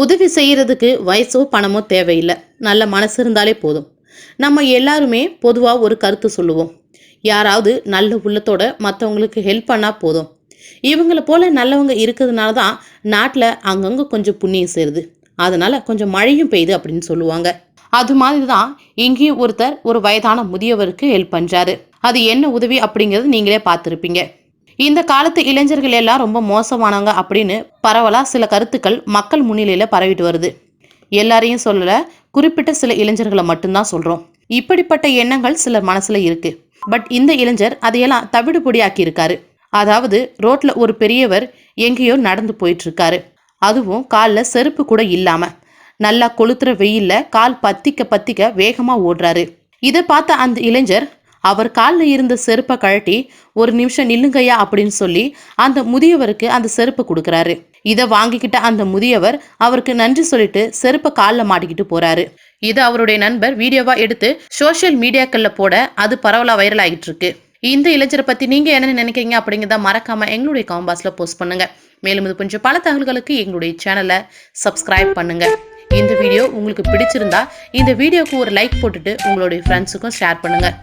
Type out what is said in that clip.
உதவி செய்கிறதுக்கு வயசோ பணமோ தேவையில்லை. நல்ல மனசு இருந்தாலே போதும். நம்ம எல்லாருமே பொதுவாக ஒரு கருத்து சொல்லுவோம். யாராவது நல்ல உள்ளத்தோட மற்றவங்களுக்கு ஹெல்ப் பண்ணால் போதும். இவங்களை போல நல்லவங்க இருக்கிறதுனால தான் நாட்டில் அங்கங்கே கொஞ்சம் புண்ணியம் சேருது. அதனால் கொஞ்சம் மழையும் பெய்யுது அப்படின்னு சொல்லுவாங்க. அது மாதிரி தான் இங்கேயும் ஒருத்தர் ஒரு வயதான முதியவருக்கு ஹெல்ப் பண்ணுறாரு அது என்ன உதவி அப்படிங்கிறது நீங்களே பார்த்துருப்பீங்க. இந்த காலத்து இளைஞர்கள் எல்லாம் ரொம்ப மோசமானவங்க அப்படின்னு பரவலாக சில கருத்துக்கள் மக்கள் முன்னிலையில் பரவிட்டு வருது. எல்லாரையும் சொல்லல குறிப்பிட்ட சில இளைஞர்களை மட்டும்தான் சொல்கிறோம் இப்படிப்பட்ட எண்ணங்கள் சிலர் மனசில் இருக்கு. பட் இந்த இளைஞர் அதையெல்லாம் தவிடு பொடியாக்கி இருக்காரு. அதாவது ரோட்ல ஒரு பெரியவர் எங்கேயோ நடந்து போயிட்டு இருக்காரு. அதுவும் காலில் செருப்பு கூட இல்லாமல் நல்லா கொளுத்துற வெயில்ல கால் பத்திக்க பத்திக்க வேகமாக ஓடுறாரு. இதை பார்த்த அந்த இளைஞர் அவர் காலில் இருந்த செருப்பை கழட்டி ஒரு நிமிஷம் நில்லுங்கய்யா அப்படின்னு சொல்லி அந்த முதியவருக்கு அந்த செருப்பை கொடுக்குறாரு. இதை வாங்கிக்கிட்ட அந்த முதியவர் அவருக்கு நன்றி சொல்லிட்டு செருப்பை காலில் மாட்டிக்கிட்டு போறாரு. இது அவருடைய நண்பர் வீடியோவா எடுத்து சோஷியல் மீடியாக்கள்ல போட அது பரவலா வைரல் ஆகிட்டு இருக்கு இந்த இளைஞரை பத்தி நீங்க என்ன நினைக்கிறீங்க அப்படிங்கிறத மறக்காம எங்களுடைய காம்பாஸ்ல போஸ்ட் பண்ணுங்க. மேலும் இது கொஞ்சம் பல தகவல்களுக்கு எங்களுடைய சேனலை சப்ஸ்கிரைப் பண்ணுங்க. இந்த வீடியோ உங்களுக்கு பிடிச்சிருந்தா இந்த வீடியோக்கு ஒரு லைக் போட்டுட்டு உங்களுடைய ஃப்ரெண்ட்ஸுக்கும் ஷேர் பண்ணுங்கள்